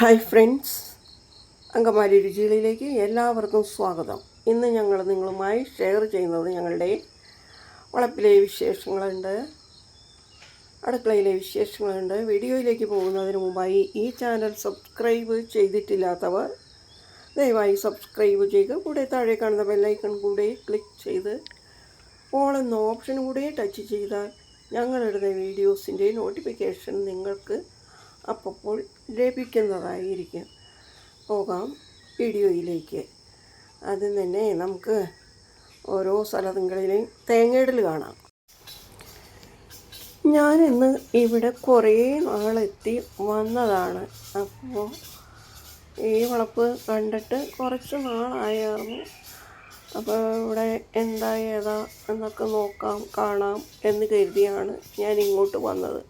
Hi friends Angamaly രുചികളിലേക്ക് എല്ലാവർക്കും സ്വാഗതം. ഇന്ന് ഞങ്ങൾ നിങ്ങളുമായി ഷെയർ ചെയ്യുന്നത് ഞങ്ങളുടെ വളപ്പിലെ വിശേഷങ്ങളുണ്ട്. അടുക്കളയിലെ വിശേഷങ്ങളുണ്ട്. വീഡിയോയിലേക്ക് പോകുന്നതിന് മുമ്പായി ഈ ചാനൽ സബ്സ്ക്രൈബ് ചെയ്തിട്ടില്ലാത്തവർ ദയവായി സബ്സ്ക്രൈബ് ചെയ്യുക. കൂടെ താഴെ കാണുന്ന ബെല്ലൈക്കൺ കൂടെ ക്ലിക്ക് ചെയ്ത് ഓൾ എന്ന ഓപ്ഷൻ കൂടെ ടച്ച് ചെയ്താൽ ഞങ്ങളിടുന്ന വീഡിയോസിന്റെ നോട്ടിഫിക്കേഷൻ നിങ്ങൾക്ക് അപ്പോൾ ലഭിക്കുന്നതായിരിക്കും. പോകാം വീഡിയോയിലേക്ക്. ആദ്യം തന്നെ നമുക്ക് ഓരോ സ്ഥലങ്ങളിലെയും തേങ്ങയിടൽ കാണാം. ഞാനിന്ന് ഇവിടെ കുറേ നാളെത്തി വന്നതാണ്. അപ്പോൾ ഈ വളപ്പ് കണ്ടിട്ട് കുറച്ച് നാളായിരുന്നു അപ്പോൾ ഇവിടെ എന്താ ഏതാ എന്നൊക്കെ നോക്കാം കാണാം എന്ന് കരുതിയാണ് ഞാൻ ഇങ്ങോട്ട് വന്നത്.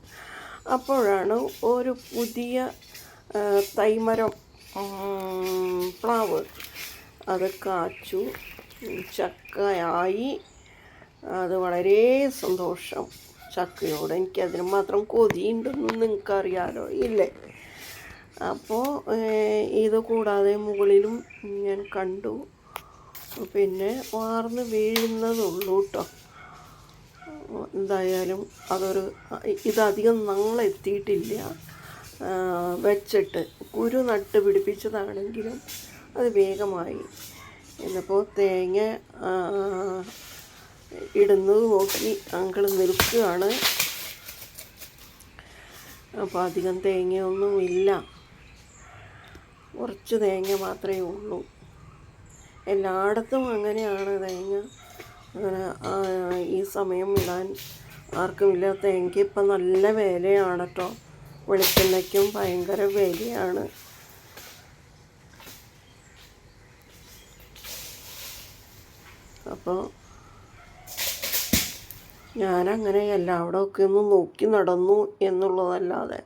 അപ്പോഴാണ് ഒരു പുതിയ തൈമരം പ്ലാവ് അത് കാച്ചു. ചക്കയായി. അത് വളരെ സന്തോഷം. ചക്കയോട് എനിക്കതിന് മാത്രം കൊതിയുണ്ടെന്ന് നിങ്ങൾക്കറിയാലോ? ഇല്ലേ? അപ്പോൾ ഇത് കൂടാതെ മുകളിലും ഞാൻ കണ്ടു. പിന്നെ വാർന്ന് വീഴുന്നതുള്ളൂ കേട്ടോ എന്തായാലും അതൊരു ഇതധികം നങ്ങളെത്തിയിട്ടില്ല. വെച്ചിട്ട് കുരു നട്ട് പിടിപ്പിച്ചതാണെങ്കിലും അത് വേഗമായി. എന്നപ്പോൾ തേങ്ങ ഇടുന്നത് നോക്കി അങ്കിൾ നിൽക്കുകയാണ്. അപ്പോൾ അധികം തേങ്ങയൊന്നും ഇല്ല. കുറച്ച് തേങ്ങ മാത്രമേ ഉള്ളൂ. എല്ലായിടത്തും അങ്ങനെയാണ് തേങ്ങ. ഈ സമയം ഇടാൻ ആർക്കും ആർക്കുമില്ല എങ്കിൽ ഇപ്പം നല്ല വിലയാണ് കേട്ടോ വെളിച്ചെണ്ണയ്ക്കും ഭയങ്കര വിലയാണ്. അപ്പോൾ ഞാനങ്ങനെ എല്ലാവിടെയൊക്കെ ഒന്ന് നോക്കി നടന്നു എന്നുള്ളതല്ലാതെ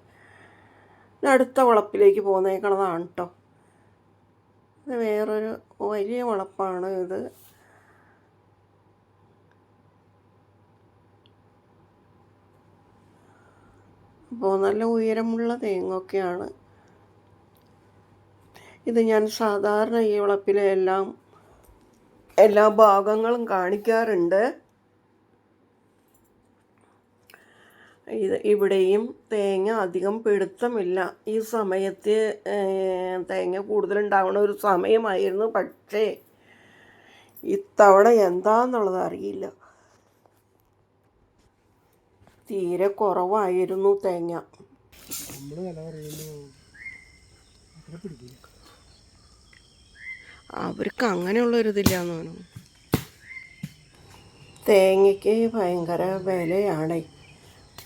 അടുത്ത വളപ്പിലേക്ക് പോന്നേക്കണതാണ് കേട്ടോ ഇത് വേറൊരു വലിയ വളപ്പാണ് ഇത്. അപ്പോൾ നല്ല ഉയരമുള്ള തേങ്ങൊക്കെയാണ് ഇത് ഞാൻ സാധാരണ ഈ വളപ്പിലെ എല്ലാം എല്ലാ ഭാഗങ്ങളും കാണിക്കാറുണ്ട്. ഇത് ഇവിടെയും തേങ്ങ അധികം പിടുത്തമില്ല. ഈ സമയത്ത് തേങ്ങ കൂടുതലുണ്ടാവുന്ന ഒരു സമയമായിരുന്നു. പക്ഷേ ഇത്തവണ എന്താന്നുള്ളത് അറിയില്ല. തീരെ കുറവായിരുന്നു തേങ്ങ. അവർക്ക് അങ്ങനെയുള്ളൊരിതില്ലാന്ന് തോന്നുന്നു. തേങ്ങയ്ക്ക് ഭയങ്കര വിലയാണ്.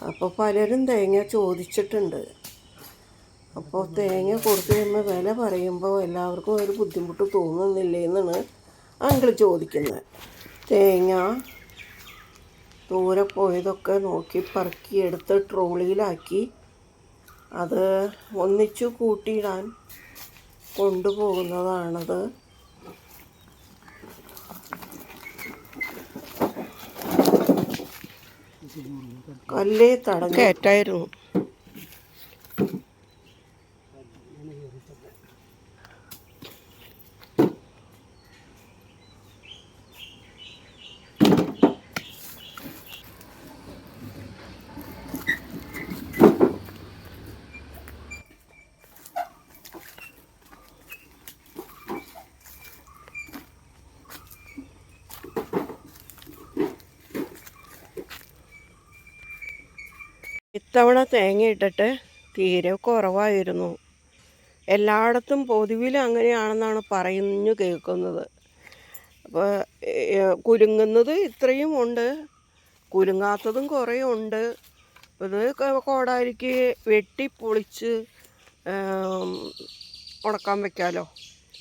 അപ്പോൾ പലരും തേങ്ങ ചോദിച്ചിട്ടുണ്ട്. അപ്പോൾ തേങ്ങ കൊടുത്തു കഴിയുമ്പോൾ വില പറയുമ്പോൾ എല്ലാവർക്കും ഒരു ബുദ്ധിമുട്ട് തോന്നുന്നില്ലേ എന്നാണ് അങ്കിൾ ചോദിക്കുന്നത്. തേങ്ങ ദൂരെ പോയതൊക്കെ നോക്കി പറക്കി എടുത്ത് ട്രോളിയിലാക്കി. അത് ഒന്നിച്ചു കൂട്ടിയിടാൻ കൊണ്ടുപോകുന്നതാണത്. കല്ലേ തടഞ്ഞു. കയറ്റായിരുന്നു ഇത്തവണ തേങ്ങയിട്ടിട്ട് തീരെ കുറവായിരുന്നു. എല്ലായിടത്തും പൊതുവിൽ അങ്ങനെയാണെന്നാണ് പറയുന്നു കേൾക്കുന്നത്. അപ്പോൾ കുലുങ്ങുന്നത് ഇത്രയും ഉണ്ട്. കുലുങ്ങാത്തതും കുറേ ഉണ്ട്. ഇത് കോടാരിക്ക് വെട്ടി പൊളിച്ച് ഉണക്കാൻ വെക്കാമല്ലോ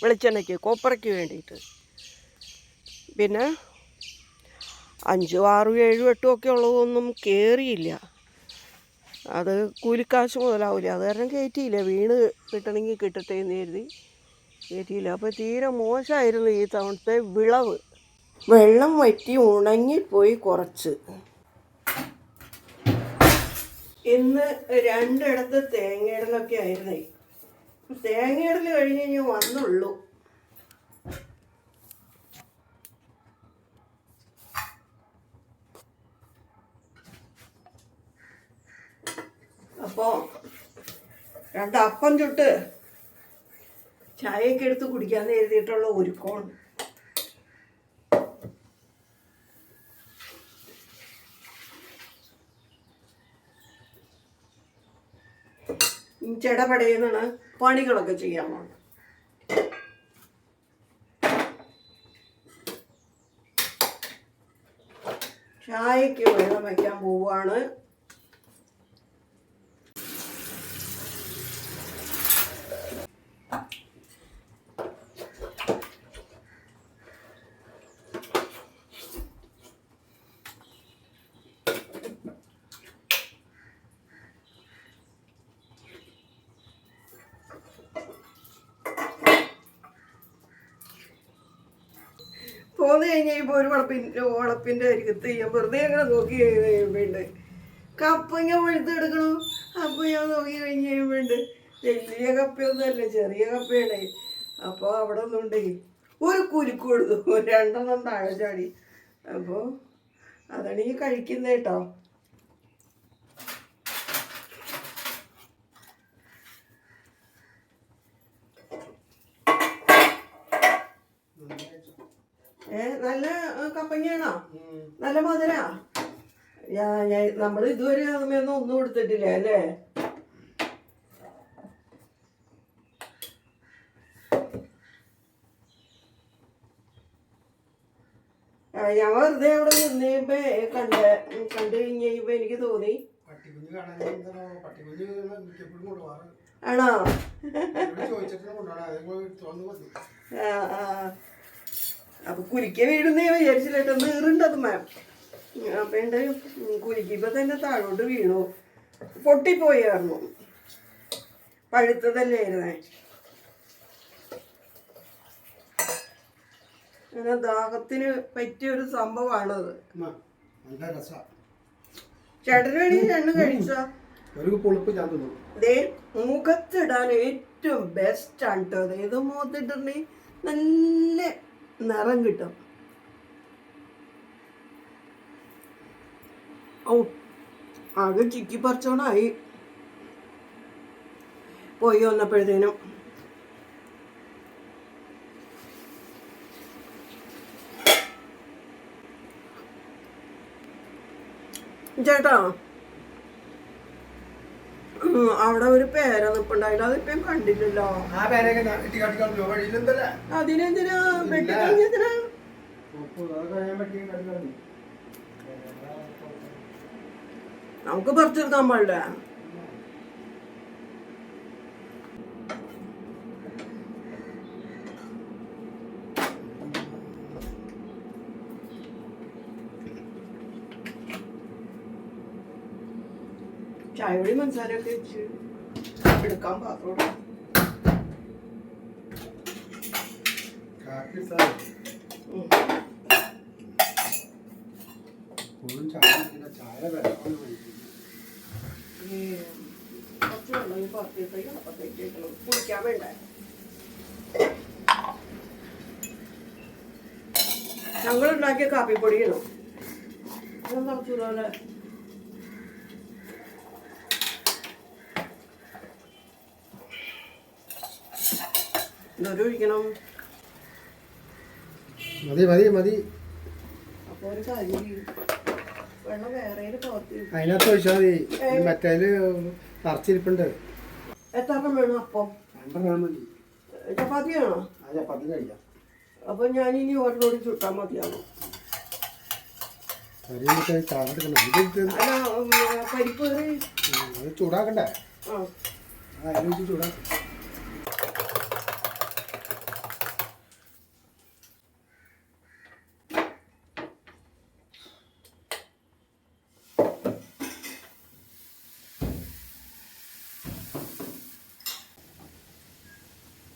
വെളിച്ചെണ്ണയ്ക്ക് കോപ്പറയ്ക്ക് വേണ്ടിയിട്ട്. പിന്നെ അഞ്ചും ആറും ഏഴും എട്ടും ഒക്കെ ഉള്ളതൊന്നും കയറിയില്ല അത് കൂലിക്കാശ് മുതലാവില്ല അത് കാരണം കയറ്റിയില്ല വീണ് കിട്ടണമെങ്കിൽ കിട്ടട്ടെ എന്ന് കരുതി കയറ്റിയില്ല അപ്പോൾ തീരെ മോശമായിരുന്നു ഈ തവണത്തെ വിളവ്. വെള്ളം വറ്റി ഉണങ്ങിപ്പോയി കുറച്ച്. ഇന്ന് രണ്ടിടത്ത് തേങ്ങയിടലൊക്കെ ആയിരുന്നേ. തേങ്ങയിടൽ കഴിഞ്ഞ് കഴിഞ്ഞാൽ വന്നുള്ളൂ. അപ്പോ രണ്ട് അപ്പം ചുട്ട് ചായയൊക്കെ എടുത്ത് കുടിക്കാമെന്ന് എഴുതിയിട്ടുള്ള ഒരുക്കമാണ് ചെടപടയെന്നാണ് പണികളൊക്കെ ചെയ്യാൻ പോകുന്നത് ചായക്ക് വെള്ളം വയ്ക്കാൻ പോവാണ് പോന്നു കഴിഞ്ഞാൽ ഇപ്പോൾ ഒരു വളപ്പിന്റെ വളപ്പിന്റെ അരികത്ത് ഞാൻ വെറുതെ അങ്ങനെ നോക്കി കഴിയുമ്പോണ്ട് കപ്പങ്ങ പഴുത്തെടുക്കണു അപ്പോൾ ഞാൻ നോക്കി കഴിഞ്ഞ് കഴിയുമ്പോണ്ട് വലിയ കപ്പയൊന്നുമല്ല ചെറിയ കപ്പയാണ്. അപ്പോൾ അവിടെ ഒന്നുണ്ട് ഒരു കുലുക്ക് കൊടുത്തു. രണ്ടെണ്ണം താഴെ ചാടി. അപ്പോൾ അതാണ് ഈ കഴിക്കുന്നത് കേട്ടോ. ഏ നല്ല കപ്പങ്ങയാണോ നല്ല മധുരാ നമ്മൾ ഇതുവരെ അതുമൊന്നും ഒന്നും കൊടുത്തിട്ടില്ല അല്ലേ? ഞാൻ വെറുതെ അവിടെ നിന്ന് കഴിയുമ്പോ കണ്ട് കണ്ടു കഴിഞ്ഞ് കഴിയുമ്പോ എനിക്ക് തോന്നി. ആണോ? ആ, ആ. അപ്പൊ കുലിക്ക വീഴുന്നേ വിചാരിച്ചില്ലേട്ടോ നീറുണ്ടത് മാം അപ്പൊ എന്റെ കുലിക്കിപ്പോ തന്നെ താഴോട്ട് വീണു. പൊട്ടിപ്പോയായിരുന്നു. പഴുത്തതല്ലായിരുന്നേ അങ്ങനെ ദാഹത്തിന് പറ്റിയ ഒരു സംഭവമാണത് ചേട്ടന് വേണ്ടി രണ്ടും കഴിച്ചോ? മുഖത്തിടാൻ ഏറ്റവും ബെസ്റ്റ് ആണ് കേട്ടോ ഇത് ഏത് മുഖത്തിട്ടുണ്ടെങ്കിൽ നല്ല നിറം കിട്ടും. ഓ ആകെ ചിക്കി പറിച്ചോണായി. പോയി വന്നപ്പോഴത്തേനും. ചേട്ടാ അവിടെ ഒരു പേര നിപ്പുണ്ടായില്ല. അതിപ്പം കണ്ടില്ലല്ലോ വഴിയിലെന്തല്ലേ? അതിനെന്തിനാ? വെട്ടിക്കളഞ്ഞതിനാ നമുക്ക് പറിച്ചെടുക്കാൻ പാടില്ല. ചായപൊടി മനസ്സാരൊക്കെ വെച്ച് എടുക്കാൻ പാത്രോട്. കുറച്ച് വെള്ളം പുറത്തേക്ക് അപ്പത്തേക്ക് വെക്കണം കുടിക്കാൻ വേണ്ടേ? ഞങ്ങൾ ഉണ്ടാക്കിയ കാപ്പിപ്പൊടിയാണോ? അതൊന്നും തറച്ചൂലെ ഇതൊരു ഒഴിക്കണം. മതി മതി മതി. അപ്പോൾ ഒരു കാര്യം. വെള്ളം വേറെ അതിനകത്ത് ഒഴിച്ചാൽ മതി. ഈ മറ്റേൽ നിറച്ചിരിപ്പുണ്ട് എത്ര വേണം അപ്പം? രണ്ടെണ്ണം മതി. ചപ്പാത്തി വേണോ? ആ ചപ്പാത്തി കഴിക്കാം. അപ്പം ഞാനിനി ഓരോട് ചുട്ടാൽ മതിയാവും. പരിപ്പ് ചൂടാക്കണ്ടേ? ആ. ചൂടാക്കാം.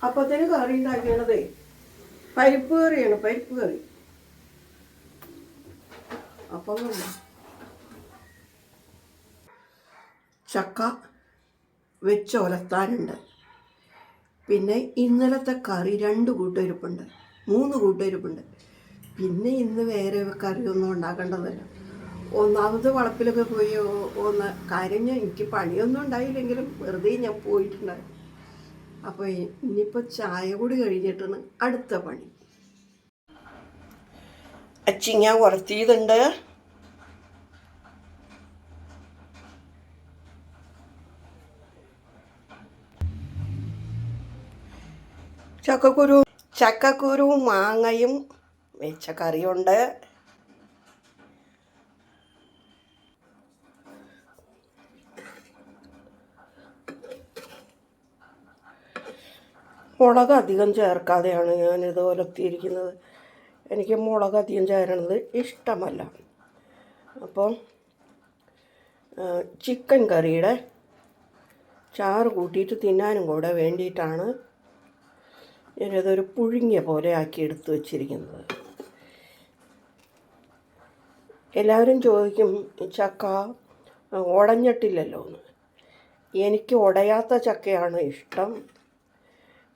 അപ്പത്തിന് കറി ഉണ്ടാക്കണതേ പരിപ്പ് കറിയാണ് പരിപ്പ് കറി. അപ്പം ചക്ക വെച്ച് ഒലത്താനുണ്ട്. പിന്നെ ഇന്നലത്തെ കറി രണ്ട് കൂട്ടരിപ്പുണ്ട് മൂന്ന് കൂട്ടരിപ്പുണ്ട് പിന്നെ ഇന്ന് വേറെ കറിയൊന്നും ഉണ്ടാക്കേണ്ടതല്ല. ഒന്നാമത് വളപ്പിലൊക്കെ പോയി ഒന്ന് കാര്യം എനിക്ക് പണിയൊന്നും ഉണ്ടായില്ലെങ്കിലും വെറുതെ ഞാൻ പോയിട്ടുണ്ടായി അപ്പോൾ ഇനിയിപ്പോൾ ചായ കൂടി കഴിഞ്ഞിട്ടാണ് അടുത്ത പണി. അച്ചിങ്ങ ഉറത്തിയതുണ്ട് ചക്കക്കുരു ചക്കക്കുരു മാങ്ങയും വെച്ച കറിയുണ്ട് മുളക് അധികം ചേർക്കാതെയാണ് ഞാൻ ഇത് ഒലത്തിയിരിക്കുന്നത് എനിക്ക് മുളക് അധികം ചേരണത് ഇഷ്ടമല്ല. അപ്പോൾ ചിക്കൻ കറിയുടെ ചാറ് കൂട്ടിയിട്ട് തിന്നാനും കൂടെ വേണ്ടിയിട്ടാണ് ഞാനിതൊരു പുഴുങ്ങിയ പോലെ ആക്കി എടുത്തു വച്ചിരിക്കുന്നത്. എല്ലാവരും ചോദിക്കും ചക്ക ഉടഞ്ഞിട്ടില്ലല്ലോ എന്ന് എനിക്ക് ഉടയാത്ത ചക്കയാണ് ഇഷ്ടം.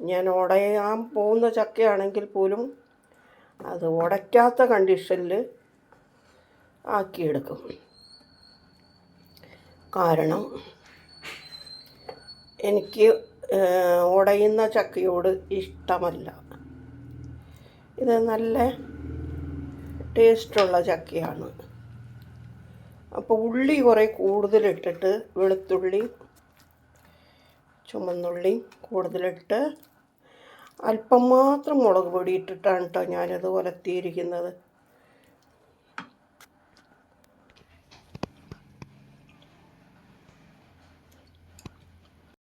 ഞാൻ ഉടയാൻ പോകുന്ന ചക്കയാണെങ്കിൽ പോലും അത് ഉടയ്ക്കാത്ത കണ്ടീഷനിൽ ആക്കിയെടുക്കും. കാരണം എനിക്ക് ഉടയുന്ന ചക്കയോട് ഇഷ്ടമല്ല. ഇത് നല്ല ടേസ്റ്റുള്ള ചക്കയാണ്. അപ്പോൾ ഉള്ളി കുറേ കൂടുതലിട്ടിട്ട് വെളുത്തുള്ളി ചുമന്നുള്ളി കൂടുതലിട്ട് അല്പം മാത്രം മുളക് പൊടി ഇട്ടിട്ടാണ് കേട്ടോ ഞാനത് ഉലത്തിയിരിക്കുന്നത്.